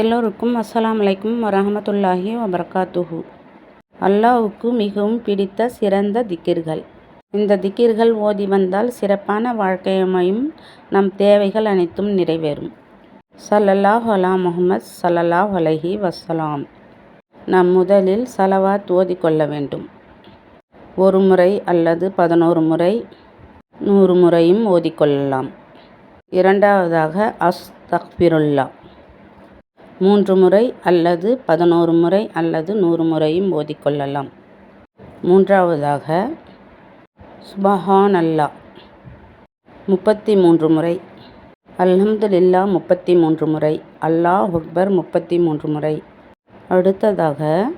எல்லோருக்கும் அஸ்ஸலாம் அலைக்கும் வரஹமத்துல்லாஹி வபர்காத்துஹு. அல்லாவுக்கு மிகவும் பிடித்த சிறந்த திக்கிர்கள். இந்த திக்கிர்கள் ஓதி வந்தால் சிறப்பான வாழ்க்கையமையும் நம் தேவைகள் அனைத்தும் நிறைவேறும். சல்லல்லாஹ் அலா முகமது சல்லல்லாஹ் அலஹி வசலாம் நாம் முதலில் சலவாத் ஓதிக்கொள்ள வேண்டும். ஒரு முறை அல்லது பதினோரு முறை நூறு முறையும் ஓதிக்கொள்ளலாம் இரண்டாவதாக அஸ் தக்பிருல்லா மூன்று முறை அல்லது பதினோரு முறை அல்லது நூறு முறையும் ஓதிக்கொள்ளலாம். மூன்றாவதாக சுபஹான் அல்லா முப்பத்தி மூன்று முறை. அல்ஹம்துலில்லா முப்பத்தி மூன்று முறை. அல்லாஹ் அக்பர் முப்பத்தி மூன்று முறை. அடுத்ததாக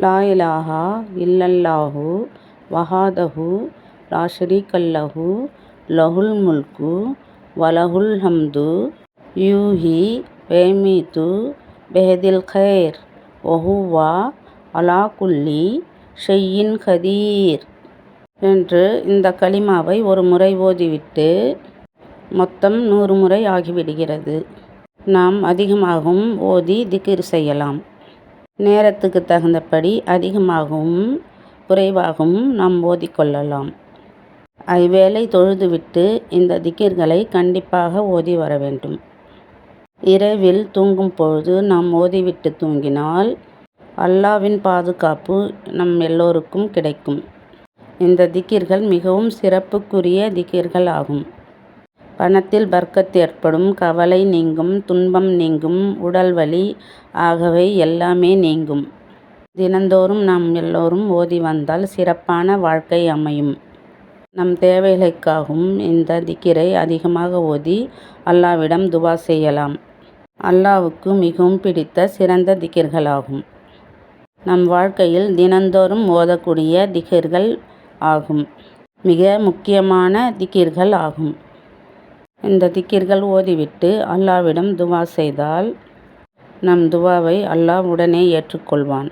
லாயிலாஹா இல்லல்லாஹு வஹாதஹு லா கல்லஹு லஹுல் முல்கு வலஹுல் ஹம்து யூஹி வேமீத்து பெஹதில் khayr ஒஹுவா அலா குல்லி ஷெய்யின் கதீர் என்று இந்த கலிமாவை ஒரு முறை ஓதிவிட்டு மொத்தம் நூறு முறை ஆகிவிடுகிறது. நாம் அதிகமாகவும் ஓதி திக்கிர் செய்யலாம். நேரத்துக்கு தகுந்தபடி அதிகமாகவும் குறைவாகவும் நாம் ஓதிக்கொள்ளலாம் ஐவேளை தொழுதுவிட்டு இந்த திக்கிர்களை கண்டிப்பாக ஓதி வர வேண்டும். இரவில் தூங்கும் பொழுது நாம் ஓதிவிட்டு தூங்கினால் அல்லாவின் பாதுகாப்பு நம் எல்லோருக்கும் கிடைக்கும். இந்த திக்கிர்கள் மிகவும் சிறப்புக்குரிய திக்கிர்கள் ஆகும். பணத்தில் பர்க்கத் ஏற்படும் கவலை நீங்கும் துன்பம் நீங்கும் உடல் வலி ஆகவே எல்லாமே நீங்கும். தினந்தோறும் நாம் எல்லோரும் ஓதி வந்தால் சிறப்பான வாழ்க்கை அமையும். நம் தேவைகளுக்காகவும் இந்த திக்கிரை அதிகமாக ஓதி அல்லாவிடம் துவா செய்யலாம். அல்லாவுக்கு மிகவும் பிடித்த சிறந்த திகிர்களாகும். நம் வாழ்க்கையில் தினந்தோறும் ஓதக்கூடிய திகிர்கள் ஆகும். மிக முக்கியமான திக்கிர்கள் ஆகும். இந்த திக்கிர்கள் ஓதிவிட்டு அல்லாவிடம் துவா செய்தால் நம் துவாவை அல்லாஹ் உடனே ஏற்றுக்கொள்வான்.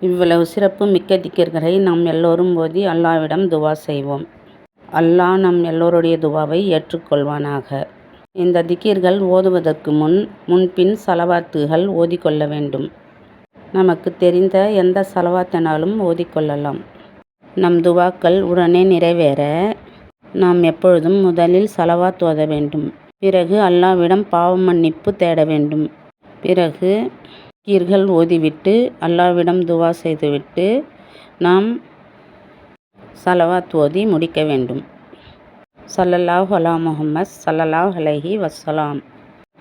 இவ்வளவு சிறப்பு மிக்க திக்கிர்களை நாம் எல்லோரும் ஓதி அல்லாவிடம் துவா செய்வோம். அல்லாஹ் நம் எல்லோருடைய துவாவை ஏற்றுக்கொள்வானாக. இந்த திக்கீர்கள் ஓதுவதற்கு முன் முன்பின் சலவாத்துகள் ஓதிக்கொள்ள வேண்டும். நமக்கு தெரிந்த எந்த சலவாத்தினாலும் ஓதிக்கொள்ளலாம். நம் துவாக்கள் உடனே நிறைவேற நாம் எப்பொழுதும் முதலில் சலவாத் ஓத வேண்டும். பிறகு அல்லாவிடம் பாவ மன்னிப்பு தேட வேண்டும். பிறகு கீர்கள் ஓதிவிட்டு அல்லாவிடம் துவா செய்துவிட்டு நாம் சலவாத் ஓதி முடிக்க வேண்டும். சல்லல்லாஹ் அலா முஹம்மத் சல்லல்லாஹ் அலஹி வஸ்ஸலாம்.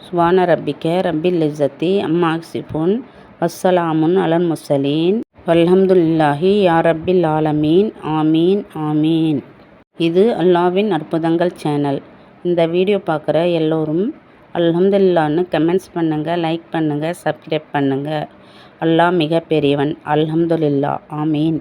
சுபான ரப்பிக்க ரப்பில் இஸ்ஸத்தி அம்மா சிபுன் வஸ்ஸலாமுன் அலன் முசலீன் வல்ஹம்துல்லாஹி யா ரப்பில் ஆலமீன். ஆமீன் ஆமீன். இது அல்லாவின் அற்புதங்கள் சேனல். இந்த வீடியோ பார்க்குற எல்லோரும் அல்ஹம்துல்லான்னு கமெண்ட்ஸ் பண்ணுங்கள் லைக் பண்ணுங்கள் சப்ஸ்கிரைப் பண்ணுங்கள் அல்லாஹ் மிக பெரியவன் அல்ஹம்துல்லா ஆமீன்.